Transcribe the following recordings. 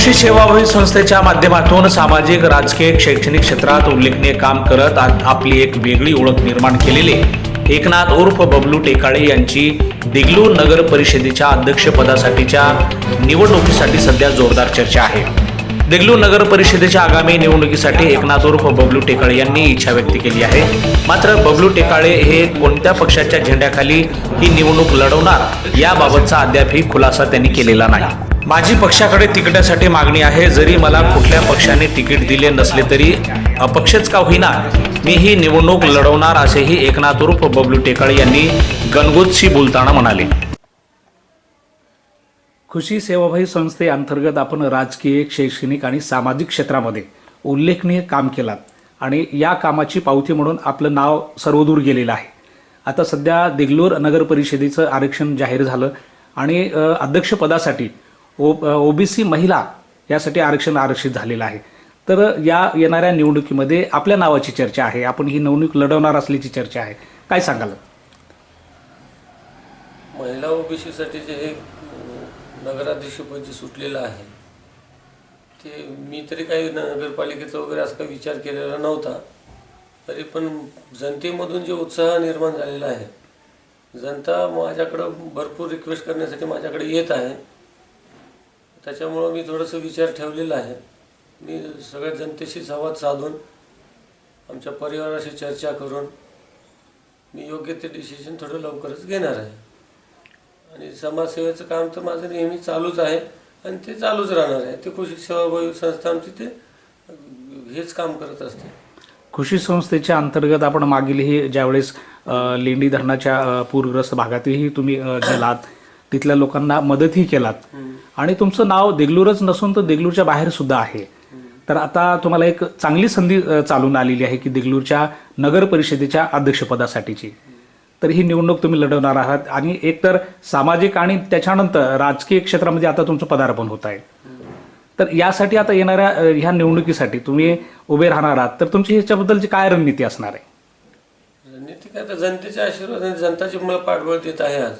कृषी सेवाभावी संस्थेच्या माध्यमातून सामाजिक राजकीय शैक्षणिक क्षेत्रात उल्लेखनीय काम करत आपली एक वेगळी ओळख निर्माण केलेले एकनाथ उर्फ बबलू टेकाळे यांची देगलूर नगर परिषदेच्या अध्यक्षपदासाठीच्या निवडणुकीसाठी सध्या जोरदार चर्चा आहे. देगलूर नगर परिषदेच्या आगामी निवडणुकीसाठी एकनाथ उर्फ बबलू टेकाळे यांनी इच्छा व्यक्त केली आहे. मात्र बबलू टेकाळे हे कोणत्या पक्षाच्या झेंड्याखाली ही निवडणूक लढवणार याबाबतचा अद्यापही खुलासा त्यांनी केलेला नाही. माझी पक्षाकडे तिकिटासाठी मागणी आहे. जरी मला कुठल्या पक्षाने तिकीट दिले नसले तरी अपक्षच का होईना मी ही निवडणूक लढवणार असेही एकनाथ उर्फ बबलू टेकाळे यांनी गणगोतशी बोलताना म्हणाले. खुशी सेवाभावी संस्थेअंतर्गत आपण राजकीय शैक्षणिक आणि सामाजिक क्षेत्रामध्ये उल्लेखनीय काम केलात. आणि या कामाची पावती म्हणून आपलं नाव सर्वदूर गेलेलं आहे. आता सध्या देगलूर नगर परिषदेचं आरक्षण जाहीर झालं आणि अध्यक्षपदासाठी ओ ओबीसी महिला यासाठी आरक्षण आरक्षित झालेलं आहे. तर या येणाऱ्या निवडणुकीमध्ये आपल्या नावाची चर्चा आहे. आपण ही निवडणूक लढवणार असल्याची चर्चा आहे. काय सांगाल? महिला ओबीसीसाठी जे हे नगराध्यक्षपद जे सुटलेलं आहे. ते मी तरी काही नगरपालिकेचा वगैरे असा काही विचार केलेला नव्हता. तरी पण जनतेमधून जे उत्साह निर्माण झालेला आहे जनता माझ्याकडं भरपूर रिक्वेस्ट करण्यासाठी माझ्याकडे येत आहे. त्याच्यामुळं मी थोडंसं विचार ठेवलेला आहे. मी सगळ्या जनतेशी संवाद साधून आमच्या परिवाराशी चर्चा करून मी योग्य ते डिसिजन थोडं लवकरच घेणार आहे. आणि समाजसेवेचं काम तर माझं नेहमी चालूच आहे आणि ते चालूच राहणार आहे. ते कृषी सेवाभावी संस्था आमची ते हेच काम करत असते. कृषी संस्थेच्या अंतर्गत आपण मागीलही ज्यावेळेस लेंडी धरणाच्या पूरग्रस्त भागातही तुम्ही गेलात तिथल्या लोकांना मदतही केलात. आणि तुमचं नाव देगलूरच नसून तर देगलूरच्या बाहेर सुद्धा आहे. तर आता तुम्हाला एक चांगली संधी चालून आलेली आहे की देगलूरच्या नगर परिषदेच्या अध्यक्षपदासाठीची. तर ही निवडणूक तुम्ही लढवणार आहात. आणि एकतर सामाजिक आणि त्याच्यानंतर राजकीय क्षेत्रामध्ये आता तुमचं पदार्पण होत आहे. तर यासाठी आता येणाऱ्या ह्या निवडणुकीसाठी तुम्ही उभे राहणार आहात. तर तुमची ह्याच्याबद्दलची काय रणनीती असणार आहे? रणनीती काय? तर जनतेच्या आशीर्वादाने जनताची मला पाठबळ देत आहे आज.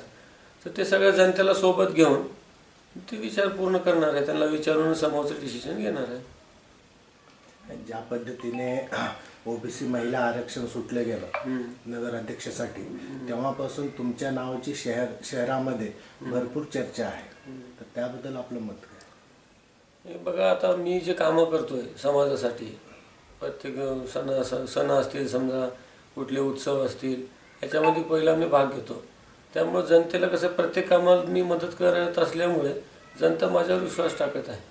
तर ते सगळ्या जनतेला सोबत घेऊन ते विचार पूर्ण करणार आहे. त्यांना विचारून समोरचं डिसिजन घेणार आहे. ज्या पद्धतीने ओबीसी महिला आरक्षण सुटलं गेलं नगर अध्यक्षासाठी तेव्हापासून तुमच्या नावाची शहर शहरामध्ये भरपूर चर्चा आहे. तर त्याबद्दल आपलं मत काय? हे बघा आता मी जे कामं करतोय समाजासाठी प्रत्येक सण सण सण असतील समजा कुठले उत्सव असतील याच्यामध्ये पहिला मी भाग घेतो. त्यामुळे जनतेला कसं प्रत्येक कामाला मी मदत करत असल्यामुळे जनता माझ्यावर विश्वास टाकत आहे.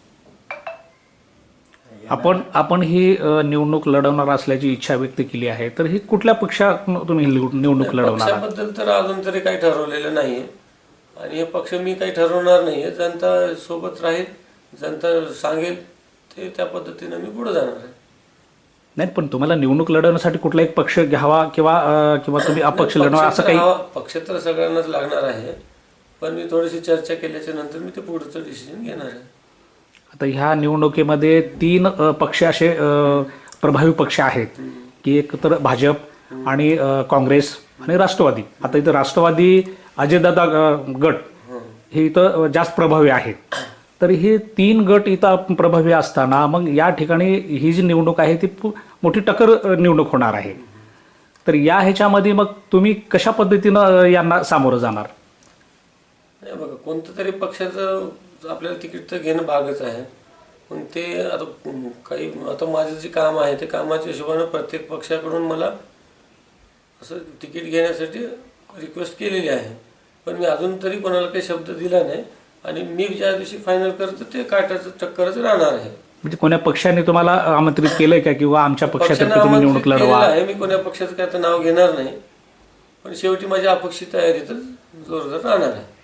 आपण आपण ही अ, निवडणूक लढवणार असल्याची इच्छा व्यक्त केली आहे तर ही कुठल्या पक्षात तुम्ही निवड- निवडणूक लढवणार आहात? पक्षाबद्दल तर अजून तरी काही ठरवलेलं नाहीये. आणि हे पक्ष मी काही ठरवणार नाहीये. जनता सोबत राहील जनता सांगेल ते त्या पद्धतीनं मी पुढे जाणार आहे. नाही पण तुम्हाला निवडणूक लढवण्यासाठी कुठला एक पक्ष घ्यावा किंवा अ, किंवा तुम्ही अपक्ष लढवा पक्ष असं तर काही हा- पक्ष तर सगळ्यांनाच लागणार आहे. पण मी थोडीशी चर्चा केल्याच्यानंतर मी ते पुढचं डिसिजन घेणार आहे. आता ह्या निवडणुकीमध्ये तीन पक्ष असे प्रभावी पक्ष आहेत की एक तर भाजप आणि काँग्रेस आणि राष्ट्रवादी. आता इथं राष्ट्रवादी अजयदादा गट हे इथं जास्त प्रभावी आहेत. तर हे तीन गट इथं प्रभावी असताना मग या ठिकाणी ही जी निवडणूक आहे ती मोठी टक्कर निवडणूक होणार आहे. तर या ह्याच्यामध्ये मग तुम्ही कशा पद्धतीनं यांना सामोरं जाणार? नाही बघा कोणतं तरी पक्षाचं आपल्याला तिकीट तर घेणं भागच आहे. पण ते आता काही आता माझं जे काम आहे ते कामाच्या हिशोबानं प्रत्येक पक्षाकडून मला असं तिकीट घेण्यासाठी रिक्वेस्ट केलेली आहे. पण मी अजून तरी कोणाला काही शब्द दिला नाही. आणि मी ज्या दिवशी फायनल करतो ते काटाचं चक्करच राहणार आहे. म्हणजे कोण्या पक्षाने तुम्हाला आमंत्रित केलंय का? किंवा आमच्या पक्षातर्फे पक्षानं तुम्ही निवडणूक लढवा? आहे. मी कोण्या पक्षाचं काय तर नाव घेणार नाही. पण शेवटी माझी अपेक्षित तयारी तर जोरदार राहणार आहे.